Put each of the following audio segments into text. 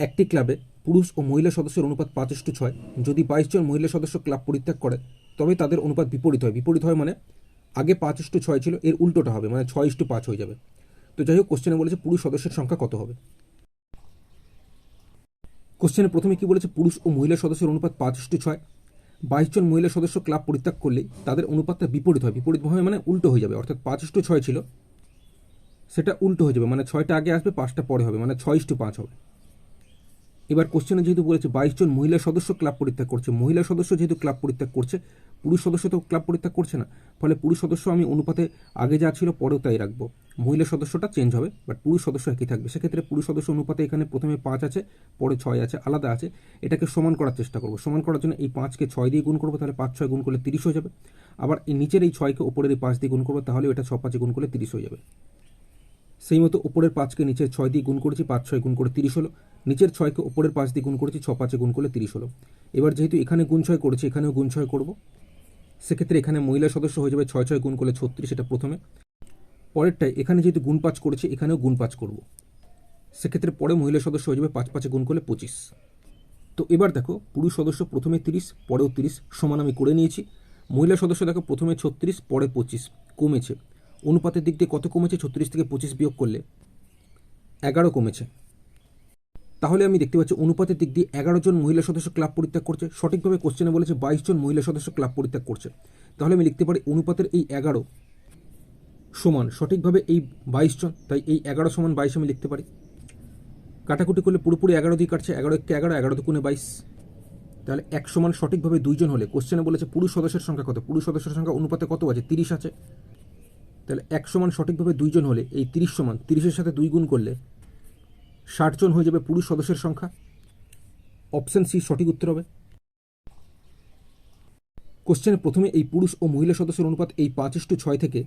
একটি ক্লাবে পুরুষ ও মহিলা সদস্যের অনুপাত পাঁচ ইস্টু ছয়। যদি বাইশ জন মহিলা সদস্য ক্লাব পরিত্যাগ করে, তবে তাদের অনুপাত বিপরীত হয়। বিপরীত হয় মানে আগে পাঁচ ইস্টু ছয় ছিল, এর উল্টোটা হবে মানে ছয় ইস্টু পাঁচ হয়ে যাবে। তো যাই হোক কোশ্চেনে বলেছে পুরুষ সদস্যের সংখ্যা কত হবে? কোশ্চেনে প্রথমে কি বলেছে পুরুষ ও মহিলা সদস্যের অনুপাত পাঁচ ইস্টু ছয়? বাইশ জন মহিলা সদস্য ক্লাব পরিত্যাগ করলে তাদের অনুপাতটা বিপরীত হয়। বিপরীত হবে মানে উল্টো হয়ে যাবে, অর্থাৎ পাঁচ ছয় ছিল, সেটা উল্টো হয়ে যাবে। মানে ছয়টা আগে আসবে, পাঁচটা পরে হবে মানে ছয় ইস্টু পাঁচ হবে। এবার কোশ্চেনে যেহেতু বলেছে বাইশ জন মহিলা সদস্য ক্লাব পরিত্যাগ করছে, মহিলা সদস্য যেহেতু ক্লাব পরিত্যাগ করছে, পুরুষ সদস্য তো ক্লাব পরিত্যাগ করছে না। ফলে পুরুষ সদস্য আমি অনুপাতে আগে যা ছিল পরেও তাই রাখব। মহিলা সদস্যটা চেঞ্জ হবে বাট পুরুষ সদস্য একই থাকবে। সেক্ষেত্রে পুরুষ সদস্য অনুপাতে এখানে প্রথমে পাঁচ আছে, পরে ছয় আছে, আলাদা আছে। এটাকে সমান করার চেষ্টা করব। সমান করার জন্য এই পাঁচকে ছয় দিয়ে গুণ করব, তাহলে পাঁচ ছয় গুণ করলে তিরিশ হয়ে যাবে। আবার এই নিচের এই ছয়কে ওপরের এই পাঁচ দিয়ে গুণ করব তাহলে এটা ছ পাঁচে গুণ করলে তিরিশ হয়ে যাবে। সেই মতো উপরের পাঁচকে নিচের ছয় দিয়ে গুণ করেছি, পাঁচ ছয় গুণ করে তিরিশ হলো। নিচের ছয়কে ওপরের পাঁচ দিয়ে গুণ করেছি, ছ পাঁচে গুণ করলে তিরিশ হলো। এবার যেহেতু এখানে গুণ ছয় করেছি, এখানেও গুণ ছয় করব। সেক্ষেত্রে এখানে মহিলা সদস্য হয়ে যাবে ছয় ছয় গুণ করলে ছত্রিশ, এটা প্রথমে। পরেরটায় এখানে যেহেতু গুণ পাঁচ করেছি, এখানেও গুণ পাঁচ করব। সেক্ষেত্রে পরে মহিলা সদস্য হয়ে যাবে পাঁচ পাঁচে গুণ করলে পঁচিশ। তো এবার দেখো, পুরুষ সদস্য প্রথমে তিরিশ, পরেও তিরিশ, সমান আমি করে নিয়েছি। মহিলা সদস্য দেখো, প্রথমে ছত্রিশ, পরে পঁচিশ, কমেছে। অনুপাতের দিক দিয়ে কত কমেছে? ছত্রিশ থেকে পঁচিশ বিয়োগ করলে এগারো কমেছে। তাহলে আমি দেখতে পাচ্ছি অনুপাতের দিক দিয়ে এগারো জন মহিলা সদস্য ক্লাব পরিত্যাগ করছে, সঠিকভাবে কোশ্চেনে বলেছে বাইশ জন মহিলা সদস্য ক্লাব পরিত্যাগ করছে। তাহলে আমি লিখতে পারি অনুপাতের এই এগারো সমান সঠিকভাবে এই বাইশ জন, তাই এই এগারো সমান বাইশ আমি লিখতে পারি। কাটাকুটি করলে পুরোপুরি এগারো দিয়ে কাটছে, এগারো একে এগারো এগারো দুকুনে বাইশ। তাহলে এক সমান সঠিকভাবে দুইজন হলে কোশ্চেনে বলেছে পুরুষ সদস্যের সংখ্যা কত? পুরুষ সদস্যের সংখ্যা অনুপাতে কত আছে? তিরিশ আছে। তাহলে এক সমান সঠিকভাবে দুইজন হলে এই তিরিশ সমান তিরিশের সাথে দুই গুণ করলে ষাট জন হয়ে যাবে পুরুষ সদস্যের সংখ্যা। অপশন সি সঠিক উত্তর হবে। কোশ্চেনে প্রথমে এই পুরুষ ও মহিলা সদস্যের অনুপাত এই পাঁচ ইস্টু ছয় থেকে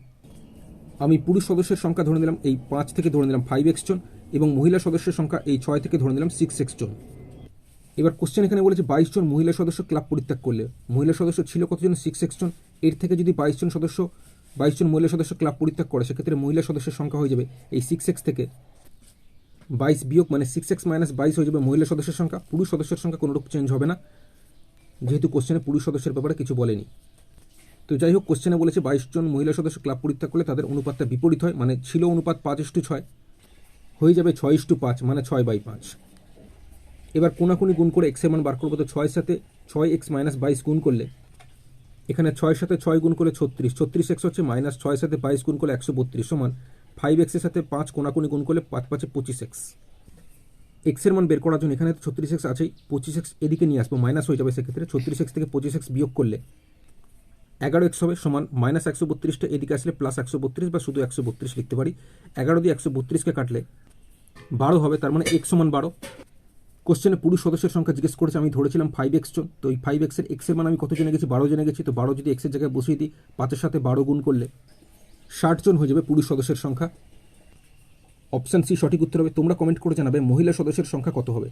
আমি পুরুষ সদস্যের সংখ্যা ধরে নিলাম এই পাঁচ থেকে ধরে নিলাম ফাইভ এক্স জন এবং মহিলা সদস্যের সংখ্যা এই ছয় থেকে ধরে নিলাম সিক্স এক্স জন। এবার কোশ্চেন এখানে বলেছে বাইশ জন মহিলা সদস্য ক্লাব পরিত্যাগ করলে। মহিলা সদস্য ছিল কতজন? সিক্স এক্স জন। এর থেকে যদি বাইশ জন সদস্য, বাইশ জন মহিলা সদস্য ক্লাব পরিত্যাগ করে, সেক্ষেত্রে মহিলা সদস্যের সংখ্যা হয়ে যাবে এই সিক্স এক্স থেকে। বাইশ বিয়োগ মানে সিক্স এক্স মাইনাস বাইশ হয়ে যাবে মহিলা সদস্যের সংখ্যা। পুরুষ সদস্যের সংখ্যা কোনোরূপ চেঞ্জ হবে না। যেহেতু কোশ্চেনে পুরুষ সদস্যের ব্যাপারে কিছু বলেনি। তো যাই হোক কোশ্চেনে বলেছে বাইশ জন মহিলা সদস্য ক্লাব পরিত্যাগ করলে তাদের অনুপাতটা বিপরীত হয় মানে ছিল অনুপাত পাঁচ ইস্টু ছয়। হয়ে যাবে ছয় ইস্টু পাঁচ মানে ছয় বাই পাঁচ। এবার কোনাকুনি গুণ করে এক্সের মান বার করব তো ছয়ের সাথে ছয় এক্স মাইনাস বাইশ গুণ করলে। এখানে ছয়ের সাথে ছয় গুণ করলে ছত্রিশ ছত্রিশ এক্স হচ্ছে মাইনাস ছয়ের সাথে বাইশ গুণ করলে একশো বত্রিশ সমান। ফাইভ এক্সের সাথে পাঁচ কোনাকুনি গুণ করলে পাঁচ পাঁচে পঁচিশ এক্স এক্সের মান বের করার জন্য এখানে তো ছত্রিশ এক্স আছেই, পঁচিশ এক্স এদিকে নিয়ে আসব মাইনাস হয়ে যাবে সেক্ষেত্রে ছত্রিশ এক্স থেকে পঁচিশ এক্স বিয়োগ করলে। এগারো এক্স হবে সমান মাইনাস একশো বত্রিশটা এদিকে আসলে প্লাস একশো বত্রিশ বা শুধু একশো বত্রিশ লিখতে পারি। এগারো দিয়ে একশো বত্রিশকে কাটলে বারো হবে, তার মানে এক্স সমান বারো। কোশ্চেনে পুরুষ সদস্যের সংখ্যা জিজ্ঞেস করেছে, আমি ধরেছিলাম ফাইভ এক্স জন, তো এই ফাইভ এক্সের এক্সের মান আমি কত জেনে গেছি? বারো জেনে গেছি, তো বারো যদি এক্সের জায়গায় বসিয়ে দিই, পাঁচের সাথে বারো গুণ করলে ষাট জন হয়ে যাবে পুরুষ সদস্যের সংখ্যা। অপশান সি সঠিক উত্তর হবে, তোমরা কমেন্ট করে জানাবে মহিলা সদস্যের সংখ্যা কত হবে।